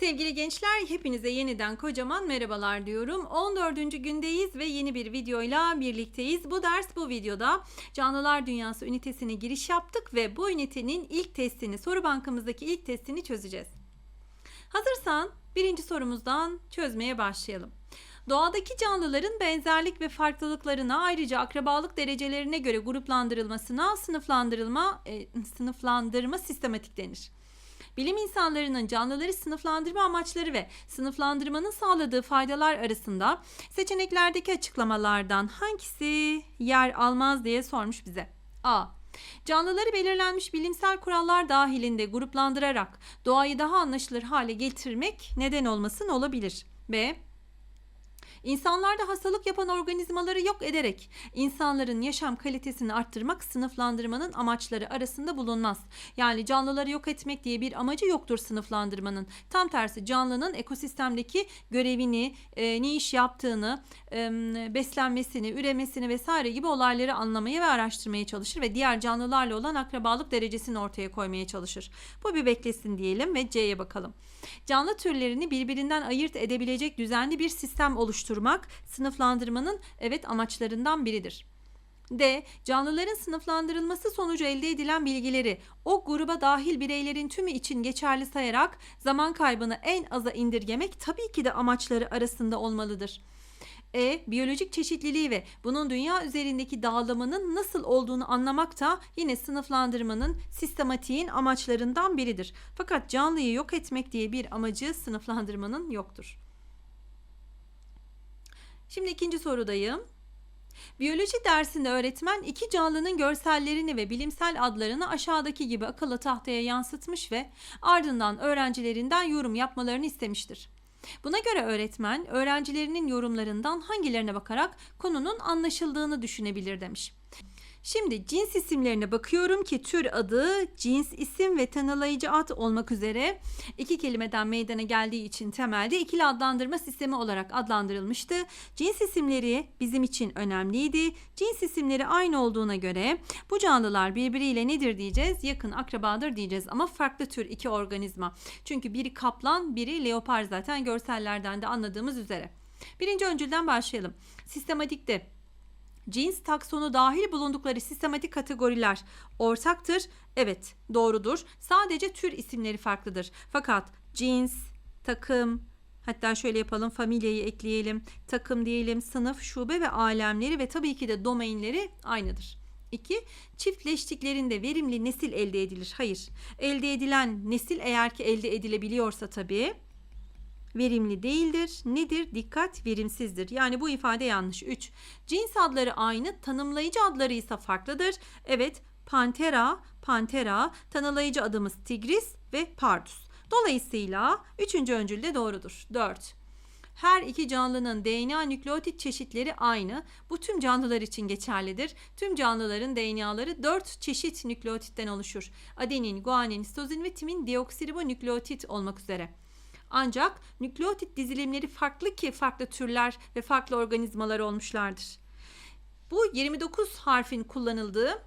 Sevgili gençler hepinize yeniden kocaman merhabalar diyorum. 14. gündeyiz ve yeni bir videoyla birlikteyiz. Bu ders bu videoda Canlılar Dünyası ünitesine giriş yaptık ve bu ünitenin ilk testini, soru bankamızdaki ilk testini çözeceğiz. Hazırsan birinci sorumuzdan çözmeye başlayalım. Doğadaki canlıların benzerlik ve farklılıklarına ayrıca akrabalık derecelerine göre gruplandırılmasına sınıflandırılma e, sınıflandırma sistematik denir. Bilim insanlarının canlıları sınıflandırma amaçları ve sınıflandırmanın sağladığı faydalar arasında seçeneklerdeki açıklamalardan hangisi yer almaz diye sormuş bize. A. Canlıları belirlenmiş bilimsel kurallar dahilinde gruplandırarak doğayı daha anlaşılır hale getirmek neden olmasın olabilir. B. İnsanlarda hastalık yapan organizmaları yok ederek insanların yaşam kalitesini arttırmak sınıflandırmanın amaçları arasında bulunmaz. Yani canlıları yok etmek diye bir amacı yoktur sınıflandırmanın. Tam tersi canlının ekosistemdeki görevini, e, ne iş yaptığını, e, beslenmesini, üremesini vesaire gibi olayları anlamaya ve araştırmaya çalışır ve diğer canlılarla olan akrabalık derecesini ortaya koymaya çalışır. Bu bir beklesin diyelim ve C'ye bakalım. Canlı türlerini birbirinden ayırt edebilecek düzenli bir sistem oluşturmak sınıflandırmanın evet amaçlarından biridir. D. Canlıların sınıflandırılması sonucu elde edilen bilgileri o gruba dahil bireylerin tümü için geçerli sayarak zaman kaybını en aza indirgemek tabii ki de amaçları arasında olmalıdır. E. Biyolojik çeşitliliği ve bunun dünya üzerindeki dağılımının nasıl olduğunu anlamak da yine sınıflandırmanın sistematiğin amaçlarından biridir. Fakat canlıyı yok etmek diye bir amacı sınıflandırmanın yoktur. Şimdi ikinci sorudayım. Biyoloji dersinde öğretmen iki canlının görsellerini ve bilimsel adlarını aşağıdaki gibi akıllı tahtaya yansıtmış ve ardından öğrencilerinden yorum yapmalarını istemiştir. Buna göre öğretmen öğrencilerinin yorumlarından hangilerine bakarak konunun anlaşıldığını düşünebilir demiş. Şimdi cins isimlerine bakıyorum ki tür adı, cins isim ve tanımlayıcı ad olmak üzere iki kelimeden meydana geldiği için temelde ikili adlandırma sistemi olarak adlandırılmıştı. Cins isimleri bizim için önemliydi. Cins isimleri aynı olduğuna göre bu canlılar birbiriyle nedir diyeceğiz? Yakın akrabadır diyeceğiz ama farklı tür iki organizma. Çünkü biri kaplan, biri leopar zaten görsellerden de anladığımız üzere. Birinci öncülden başlayalım. Sistematikte cins taksonu dahil bulundukları sistematik kategoriler ortaktır. Evet, doğrudur. Sadece tür isimleri farklıdır. Fakat cins, takım, hatta şöyle yapalım familyayı ekleyelim. Takım diyelim, sınıf, şube ve alemleri ve tabii ki de domainleri aynıdır. 2. Çiftleştiklerinde verimli nesil elde edilir. Hayır. Elde edilen nesil eğer ki elde edilebiliyorsa tabii verimli değildir. Nedir? Dikkat verimsizdir. Yani bu ifade yanlış. 3. Cins adları aynı, tanımlayıcı adları ise farklıdır. Evet, Pantera, Pantera, tanımlayıcı adımız Tigris ve Pardus. Dolayısıyla üçüncü öncül de doğrudur. 4. Her iki canlının DNA nükleotit çeşitleri aynı. Bu tüm canlılar için geçerlidir. Tüm canlıların DNA'ları 4 çeşit nükleotitten oluşur. Adenin, guanin, sitozin ve timin deoksiribonükleotit olmak üzere. Ancak nükleotit dizilimleri farklı ki farklı türler ve farklı organizmalar olmuşlardır. Bu 29 harfin kullanıldığı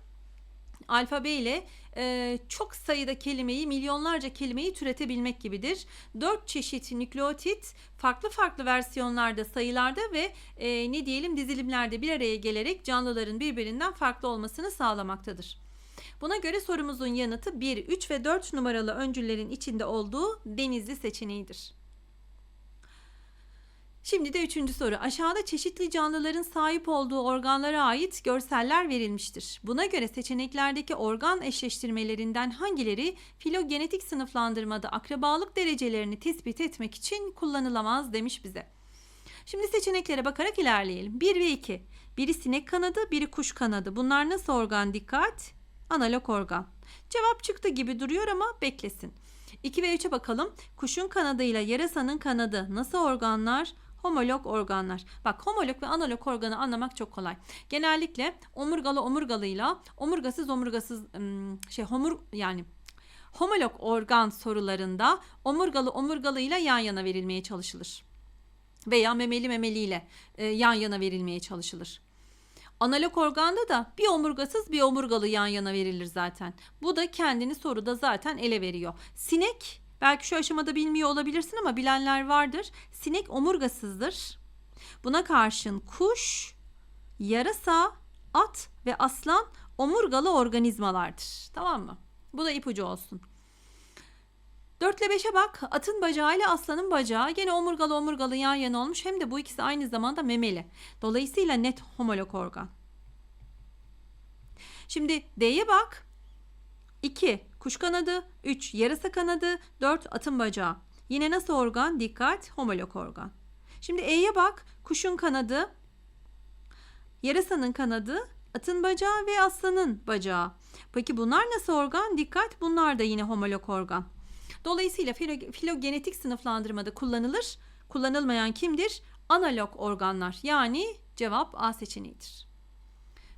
alfabe ile e, çok sayıda kelimeyi, milyonlarca kelimeyi türetebilmek gibidir. 4 çeşit nükleotit farklı farklı versiyonlarda, sayılarda ve e, ne diyelim dizilimlerde bir araya gelerek canlıların birbirinden farklı olmasını sağlamaktadır. Buna göre sorumuzun yanıtı 1, 3 ve 4 numaralı öncüllerin içinde olduğu denizli seçeneğidir. Şimdi de üçüncü soru. Aşağıda çeşitli canlıların sahip olduğu organlara ait görseller verilmiştir. Buna göre seçeneklerdeki organ eşleştirmelerinden hangileri filogenetik sınıflandırmada akrabalık derecelerini tespit etmek için kullanılamaz demiş bize. Şimdi seçeneklere bakarak ilerleyelim. 1 ve 2. Biri sinek kanadı, biri kuş kanadı. Bunlar nasıl organ dikkat? Analog organ. Cevap çıktı gibi duruyor ama beklesin. 2 ve 3'e bakalım. Kuşun kanadıyla yarasanın kanadı nasıl organlar? Homolog organlar. Bak homolog ve analog organı anlamak çok kolay. Genellikle omurgalı omurgalıyla omurgasız omurgasız şey homur yani homolog organ sorularında omurgalı omurgalıyla yan yana verilmeye çalışılır. Veya memeli memeliyle e, yan yana verilmeye çalışılır. Analog organda da bir omurgasız bir omurgalı yan yana verilir zaten. Bu da kendini soruda zaten ele veriyor. Sinek Belki şu aşamada bilmiyor olabilirsin ama bilenler vardır. Sinek omurgasızdır. Buna karşın kuş, yarasa, at ve aslan omurgalı organizmalardır. Tamam mı? Bu da ipucu olsun. 4 ile 5'e bak. Atın bacağı ile aslanın bacağı gene omurgalı omurgalı yan yana olmuş. Hem de bu ikisi aynı zamanda memeli. Dolayısıyla net homolog organ. Şimdi D'ye bak. 2 kuş kanadı, 3 yarasa kanadı, 4 atın bacağı. Yine nasıl organ? Dikkat, homolog organ. Şimdi E'ye bak. Kuşun kanadı, yarasanın kanadı, atın bacağı ve aslanın bacağı. Peki bunlar nasıl organ? Dikkat, bunlar da yine homolog organ. Dolayısıyla filo- filogenetik sınıflandırmada kullanılır. Kullanılmayan kimdir? Analog organlar. Yani cevap A seçeneğidir.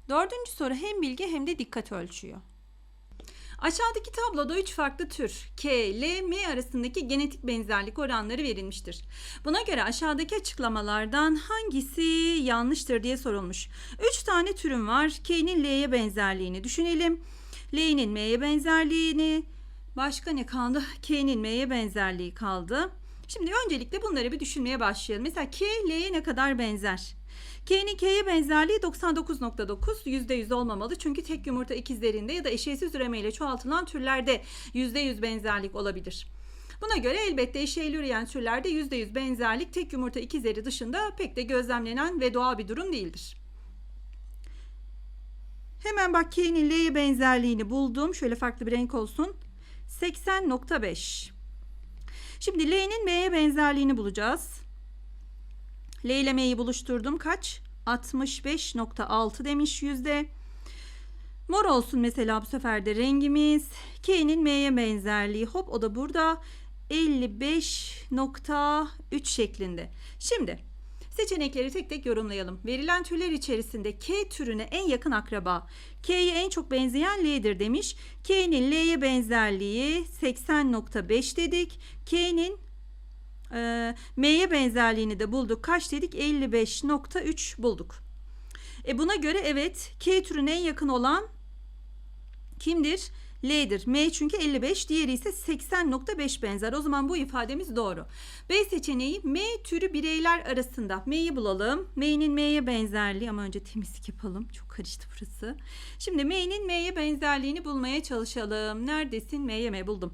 Dördüncü soru hem bilgi hem de dikkat ölçüyor. Aşağıdaki tabloda 3 farklı tür K, L, M arasındaki genetik benzerlik oranları verilmiştir. Buna göre aşağıdaki açıklamalardan hangisi yanlıştır diye sorulmuş. 3 tane türüm var. K'nin L'ye benzerliğini düşünelim. L'nin M'ye benzerliğini, başka ne kaldı? K'nin M'ye benzerliği kaldı. Şimdi öncelikle bunları bir düşünmeye başlayalım. Mesela K, L'ye ne kadar benzer? K'nin K'ye benzerliği 99.9 %100 olmamalı. Çünkü tek yumurta ikizlerinde ya da eşeğsiz üremeyle çoğaltılan türlerde %100 benzerlik olabilir. Buna göre elbette eşeğli üreyen türlerde %100 benzerlik tek yumurta ikizleri dışında pek de gözlemlenen ve doğal bir durum değildir. Hemen bak K'nin L'ye benzerliğini buldum. Şöyle farklı bir renk olsun. 80.5. Şimdi L'nin M'ye benzerliğini bulacağız. L ile M'yi buluşturdum. Kaç? 65.6 demiş yüzde. Mor olsun mesela bu sefer de rengimiz. K'nin M'ye benzerliği. Hop o da burada. 55.3 şeklinde. Şimdi seçenekleri tek tek yorumlayalım. Verilen türler içerisinde K türüne en yakın akraba. K'ye en çok benzeyen L'dir demiş. K'nin L'ye benzerliği 80.5 dedik. K'nin e, M'ye benzerliğini de bulduk. Kaç dedik? 55.3 bulduk. E buna göre evet K türüne en yakın olan kimdir? L'dir. M çünkü 55, diğeri ise 80.5 benzer. O zaman bu ifademiz doğru. B seçeneği M türü bireyler arasında. M'yi bulalım. M'nin M'ye benzerliği ama önce temizlik yapalım. Çok karıştı burası. Şimdi M'nin M'ye benzerliğini bulmaya çalışalım. Neredesin? M'ye M buldum.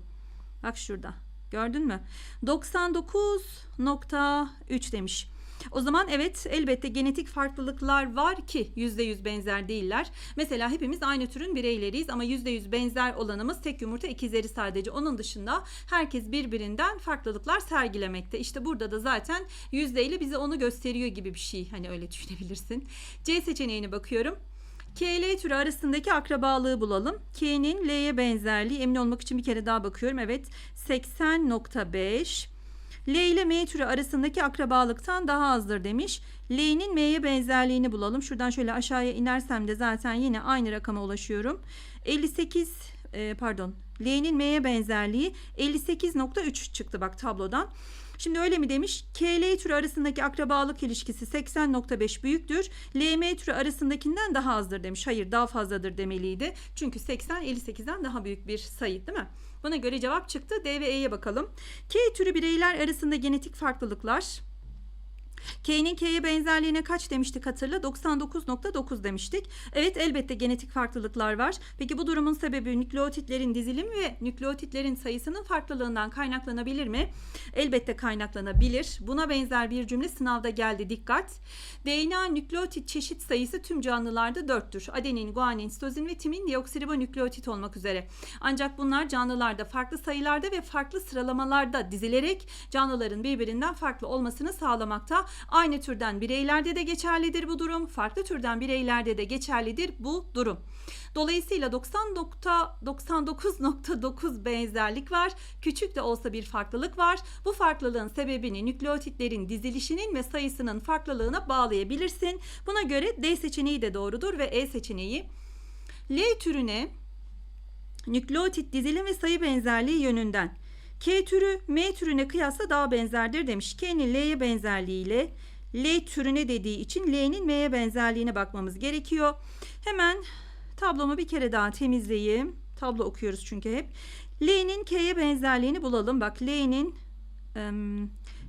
Bak şurada. Gördün mü? 99.3 demiş. O zaman evet elbette genetik farklılıklar var ki %100 benzer değiller. Mesela hepimiz aynı türün bireyleriyiz ama %100 benzer olanımız tek yumurta ikizleri sadece. Onun dışında herkes birbirinden farklılıklar sergilemekte. İşte burada da zaten yüzdeyle bize onu gösteriyor gibi bir şey. Hani öyle düşünebilirsin. C seçeneğine bakıyorum. K-L türü arasındaki akrabalığı bulalım. K'nin L'ye benzerliği emin olmak için bir kere daha bakıyorum. Evet 80.5 L ile M türü arasındaki akrabalıktan daha azdır demiş. L'nin M'ye benzerliğini bulalım. Şuradan şöyle aşağıya inersem de zaten yine aynı rakama ulaşıyorum. 58 e, pardon L'nin M'ye benzerliği 58.3 çıktı bak tablodan. Şimdi öyle mi demiş? KL türü arasındaki akrabalık ilişkisi 80.5 büyüktür. LM türü arasındakinden daha azdır demiş. Hayır daha fazladır demeliydi. Çünkü 80 58'den daha büyük bir sayı değil mi? Buna göre cevap çıktı. D ve E'ye bakalım. K türü bireyler arasında genetik farklılıklar. K'nin K'ye benzerliğine kaç demiştik hatırla? 99.9 demiştik. Evet elbette genetik farklılıklar var. Peki bu durumun sebebi nükleotitlerin dizilimi ve nükleotitlerin sayısının farklılığından kaynaklanabilir mi? Elbette kaynaklanabilir. Buna benzer bir cümle sınavda geldi dikkat. DNA nükleotit çeşit sayısı tüm canlılarda 4'tür. Adenin, guanin, sitozin ve timin deoksiribonükleotit olmak üzere. Ancak bunlar canlılarda farklı sayılarda ve farklı sıralamalarda dizilerek canlıların birbirinden farklı olmasını sağlamakta. Aynı türden bireylerde de geçerlidir bu durum. Farklı türden bireylerde de geçerlidir bu durum. Dolayısıyla 90.99.9 benzerlik var. Küçük de olsa bir farklılık var. Bu farklılığın sebebini nükleotitlerin dizilişinin ve sayısının farklılığına bağlayabilirsin. Buna göre D seçeneği de doğrudur ve E seçeneği. L türüne nükleotit dizilim ve sayı benzerliği yönünden K türü M türüne kıyasla daha benzerdir demiş. K'nin L'ye benzerliğiyle L türüne dediği için L'nin M'ye benzerliğine bakmamız gerekiyor. Hemen tablomu bir kere daha temizleyeyim. Tablo okuyoruz çünkü hep. L'nin K'ye benzerliğini bulalım. Bak L'nin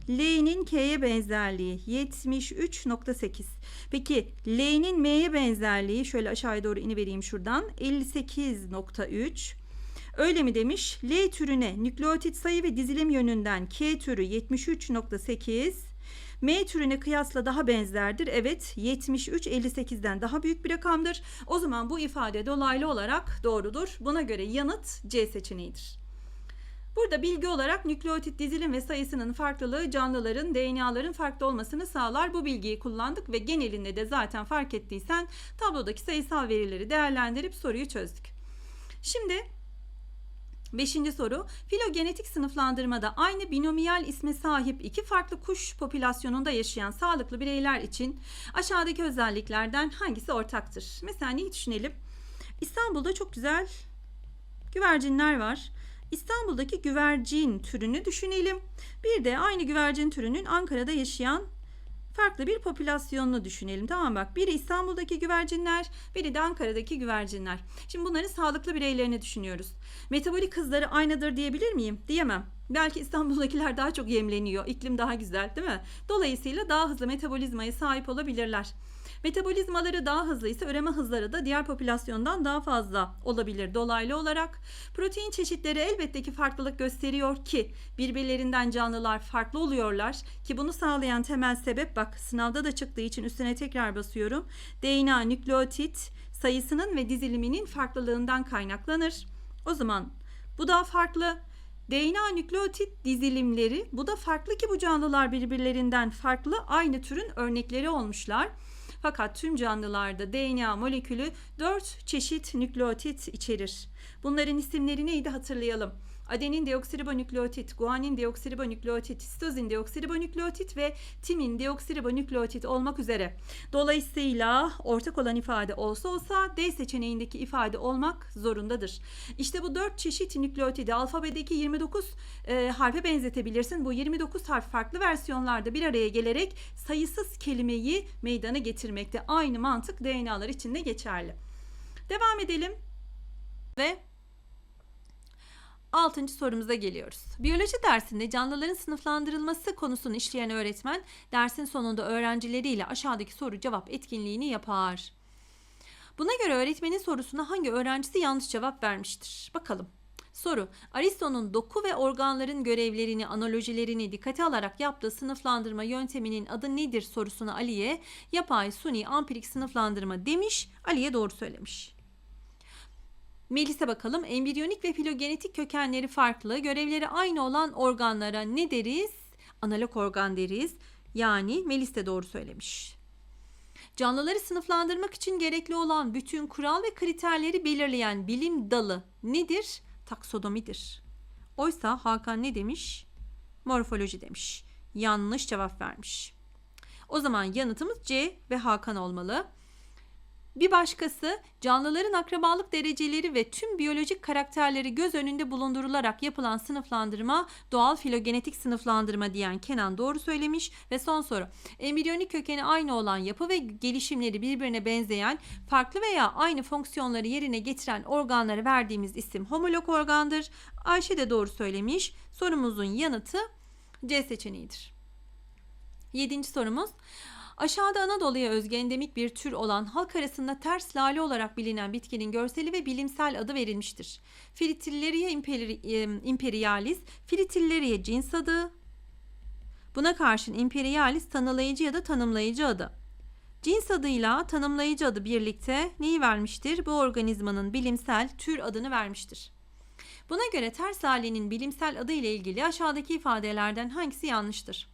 L'nin K'ye benzerliği 73.8. Peki L'nin M'ye benzerliği şöyle aşağıya doğru inivereyim şuradan 58.3. Öyle mi demiş? L türüne nükleotit sayı ve dizilim yönünden K türü 73.8. M türüne kıyasla daha benzerdir. Evet 73 58'den daha büyük bir rakamdır. O zaman bu ifade dolaylı olarak doğrudur. Buna göre yanıt C seçeneğidir. Burada bilgi olarak nükleotit dizilim ve sayısının farklılığı canlıların DNA'ların farklı olmasını sağlar. Bu bilgiyi kullandık ve genelinde de zaten fark ettiysen tablodaki sayısal verileri değerlendirip soruyu çözdük. Şimdi Beşinci soru. Filogenetik sınıflandırmada aynı binomiyal isme sahip iki farklı kuş popülasyonunda yaşayan sağlıklı bireyler için aşağıdaki özelliklerden hangisi ortaktır? Mesela neyi düşünelim? İstanbul'da çok güzel güvercinler var. İstanbul'daki güvercin türünü düşünelim. Bir de aynı güvercin türünün Ankara'da yaşayan farklı bir popülasyonunu düşünelim. Tamam bak biri İstanbul'daki güvercinler, biri de Ankara'daki güvercinler. Şimdi bunların sağlıklı bireylerini düşünüyoruz. Metabolik hızları aynıdır diyebilir miyim? Diyemem. Belki İstanbul'dakiler daha çok yemleniyor. iklim daha güzel değil mi? Dolayısıyla daha hızlı metabolizmaya sahip olabilirler. Metabolizmaları daha hızlı ise üreme hızları da diğer popülasyondan daha fazla olabilir dolaylı olarak. Protein çeşitleri elbette ki farklılık gösteriyor ki birbirlerinden canlılar farklı oluyorlar ki bunu sağlayan temel sebep bak sınavda da çıktığı için üstüne tekrar basıyorum. DNA nükleotit sayısının ve diziliminin farklılığından kaynaklanır. O zaman bu da farklı. DNA nükleotit dizilimleri bu da farklı ki bu canlılar birbirlerinden farklı aynı türün örnekleri olmuşlar. Fakat tüm canlılarda DNA molekülü 4 çeşit nükleotit içerir. Bunların isimleri neydi hatırlayalım. Adenin deoksiribonükleotit, guanin deoksiribonükleotit, sitozin deoksiribonükleotit ve timin deoksiribonükleotit olmak üzere. Dolayısıyla ortak olan ifade olsa olsa D seçeneğindeki ifade olmak zorundadır. İşte bu 4 çeşit nükleotidi alfabedeki 29 e, harfe benzetebilirsin. Bu 29 harf farklı versiyonlarda bir araya gelerek sayısız kelimeyi meydana getirmekte. Aynı mantık DNA'lar için de geçerli. Devam edelim ve Altıncı sorumuza geliyoruz. Biyoloji dersinde canlıların sınıflandırılması konusunu işleyen öğretmen dersin sonunda öğrencileriyle aşağıdaki soru cevap etkinliğini yapar. Buna göre öğretmenin sorusuna hangi öğrencisi yanlış cevap vermiştir? Bakalım. Soru. Aristo'nun doku ve organların görevlerini, analojilerini dikkate alarak yaptığı sınıflandırma yönteminin adı nedir sorusuna Ali'ye yapay, suni, ampirik sınıflandırma demiş. Ali'ye doğru söylemiş. Melis'e bakalım. Embriyonik ve filogenetik kökenleri farklı, görevleri aynı olan organlara ne deriz? Analog organ deriz. Yani Melis de doğru söylemiş. Canlıları sınıflandırmak için gerekli olan bütün kural ve kriterleri belirleyen bilim dalı nedir? Taksonomidir. Oysa Hakan ne demiş? Morfoloji demiş. Yanlış cevap vermiş. O zaman yanıtımız C ve Hakan olmalı. Bir başkası canlıların akrabalık dereceleri ve tüm biyolojik karakterleri göz önünde bulundurularak yapılan sınıflandırma doğal filogenetik sınıflandırma diyen Kenan doğru söylemiş ve son soru embriyonik kökeni aynı olan yapı ve gelişimleri birbirine benzeyen farklı veya aynı fonksiyonları yerine getiren organlara verdiğimiz isim homolog organdır. Ayşe de doğru söylemiş. Sorumuzun yanıtı C seçeneğidir. Yedinci sorumuz Aşağıda Anadolu'ya özgü endemik bir tür olan halk arasında ters lale olarak bilinen bitkinin görseli ve bilimsel adı verilmiştir. Filtrilleriye imperialis, Filtrilleriye cins adı. Buna karşın imperialis tanılayıcı ya da tanımlayıcı adı. Cins adıyla tanımlayıcı adı birlikte neyi vermiştir? Bu organizmanın bilimsel tür adını vermiştir. Buna göre ters lalenin bilimsel adı ile ilgili aşağıdaki ifadelerden hangisi yanlıştır?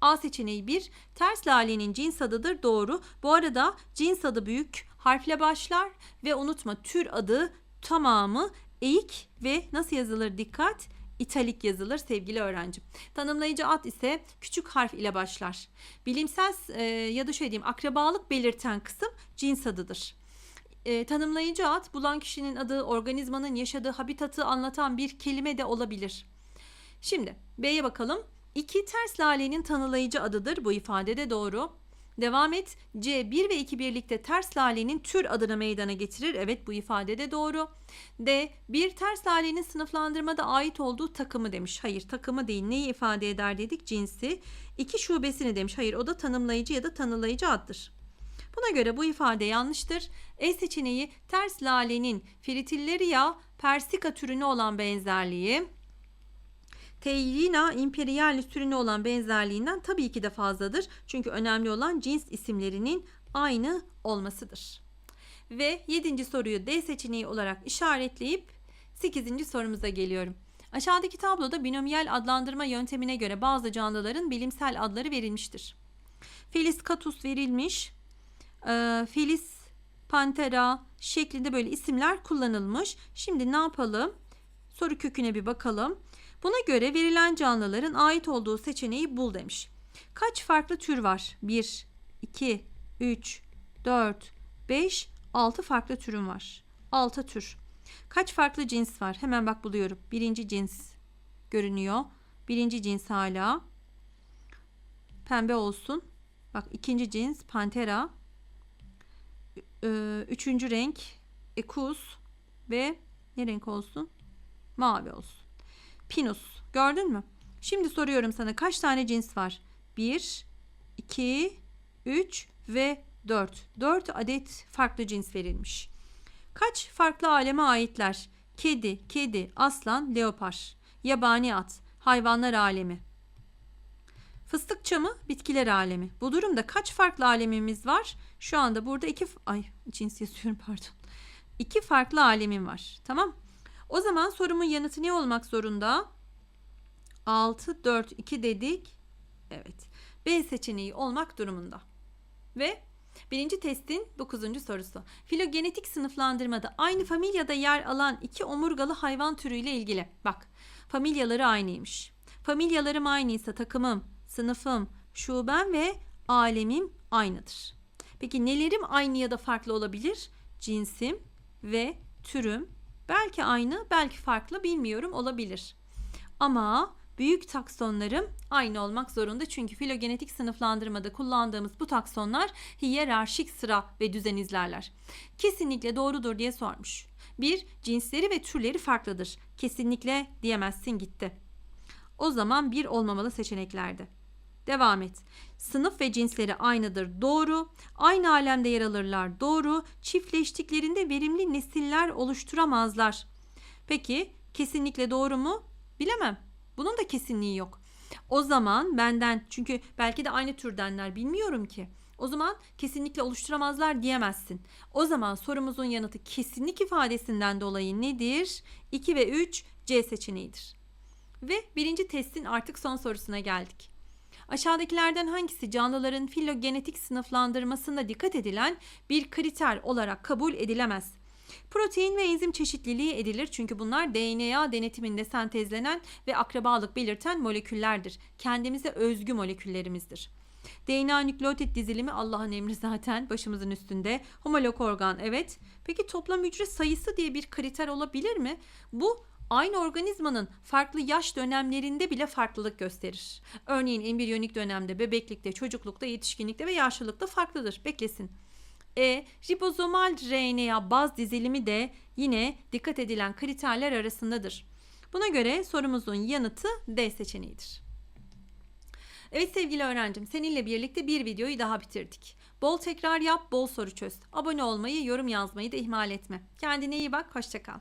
A seçeneği 1. Ters lalenin cins adıdır. Doğru. Bu arada cins adı büyük harfle başlar ve unutma tür adı tamamı eğik ve nasıl yazılır dikkat italik yazılır sevgili öğrencim. Tanımlayıcı ad ise küçük harf ile başlar. Bilimsel e, ya da şöyle diyeyim akrabalık belirten kısım cins adıdır. E, tanımlayıcı ad bulan kişinin adı organizmanın yaşadığı habitatı anlatan bir kelime de olabilir. Şimdi B'ye bakalım. 2 ters lalenin tanılayıcı adıdır. Bu ifade de doğru. Devam et. C 1 ve 2 birlikte ters lalenin tür adını meydana getirir. Evet bu ifade de doğru. D bir ters lalenin sınıflandırmada ait olduğu takımı demiş. Hayır takımı değil. Neyi ifade eder dedik? Cinsi. İki şubesini demiş. Hayır o da tanımlayıcı ya da tanılayıcı addır. Buna göre bu ifade yanlıştır. E seçeneği ters lalenin Fritilleriya persica türüne olan benzerliği Teyrina imperialis türüne olan benzerliğinden tabii ki de fazladır. Çünkü önemli olan cins isimlerinin aynı olmasıdır. Ve 7. soruyu D seçeneği olarak işaretleyip 8. sorumuza geliyorum. Aşağıdaki tabloda binomiyel adlandırma yöntemine göre bazı canlıların bilimsel adları verilmiştir. Felis catus verilmiş. Ee, Felis pantera şeklinde böyle isimler kullanılmış. Şimdi ne yapalım? Soru köküne bir bakalım. Buna göre verilen canlıların ait olduğu seçeneği bul demiş. Kaç farklı tür var? 1, 2, 3, 4, 5, 6 farklı türüm var. 6 tür. Kaç farklı cins var? Hemen bak buluyorum. Birinci cins görünüyor. Birinci cins hala. Pembe olsun. Bak ikinci cins pantera. Üçüncü renk ekus ve ne renk olsun? Mavi olsun. Pinus. Gördün mü? Şimdi soruyorum sana kaç tane cins var? 1, 2, 3 ve 4. 4 adet farklı cins verilmiş. Kaç farklı aleme aitler? Kedi, kedi, aslan, leopar. Yabani at, hayvanlar alemi. Fıstık çamı, bitkiler alemi. Bu durumda kaç farklı alemimiz var? Şu anda burada iki... Ay cins yazıyorum pardon. İki farklı alemim var. Tamam. O zaman sorumun yanıtı ne olmak zorunda? 6, 4, 2 dedik. Evet. B seçeneği olmak durumunda. Ve birinci testin 9. sorusu. Filogenetik sınıflandırmada aynı familyada yer alan iki omurgalı hayvan türüyle ilgili. Bak familyaları aynıymış. Familyalarım aynıysa takımım, sınıfım, şubem ve alemim aynıdır. Peki nelerim aynı ya da farklı olabilir? Cinsim ve türüm belki aynı, belki farklı bilmiyorum olabilir. Ama büyük taksonlarım aynı olmak zorunda çünkü filogenetik sınıflandırmada kullandığımız bu taksonlar hiyerarşik sıra ve düzen izlerler. Kesinlikle doğrudur diye sormuş. Bir, cinsleri ve türleri farklıdır. Kesinlikle diyemezsin gitti. O zaman bir olmamalı seçeneklerde. Devam et. Sınıf ve cinsleri aynıdır. Doğru. Aynı alemde yer alırlar. Doğru. Çiftleştiklerinde verimli nesiller oluşturamazlar. Peki kesinlikle doğru mu? Bilemem. Bunun da kesinliği yok. O zaman benden çünkü belki de aynı türdenler bilmiyorum ki. O zaman kesinlikle oluşturamazlar diyemezsin. O zaman sorumuzun yanıtı kesinlik ifadesinden dolayı nedir? 2 ve 3 C seçeneğidir. Ve birinci testin artık son sorusuna geldik. Aşağıdakilerden hangisi canlıların filogenetik sınıflandırmasında dikkat edilen bir kriter olarak kabul edilemez? Protein ve enzim çeşitliliği edilir çünkü bunlar DNA denetiminde sentezlenen ve akrabalık belirten moleküllerdir. Kendimize özgü moleküllerimizdir. DNA nükleotit dizilimi Allah'ın emri zaten başımızın üstünde. Homolog organ evet. Peki toplam hücre sayısı diye bir kriter olabilir mi? Bu aynı organizmanın farklı yaş dönemlerinde bile farklılık gösterir. Örneğin embriyonik dönemde, bebeklikte, çocuklukta, yetişkinlikte ve yaşlılıkta farklıdır. Beklesin. E, ribozomal RNA baz dizilimi de yine dikkat edilen kriterler arasındadır. Buna göre sorumuzun yanıtı D seçeneğidir. Evet sevgili öğrencim seninle birlikte bir videoyu daha bitirdik. Bol tekrar yap, bol soru çöz. Abone olmayı, yorum yazmayı da ihmal etme. Kendine iyi bak, hoşçakal.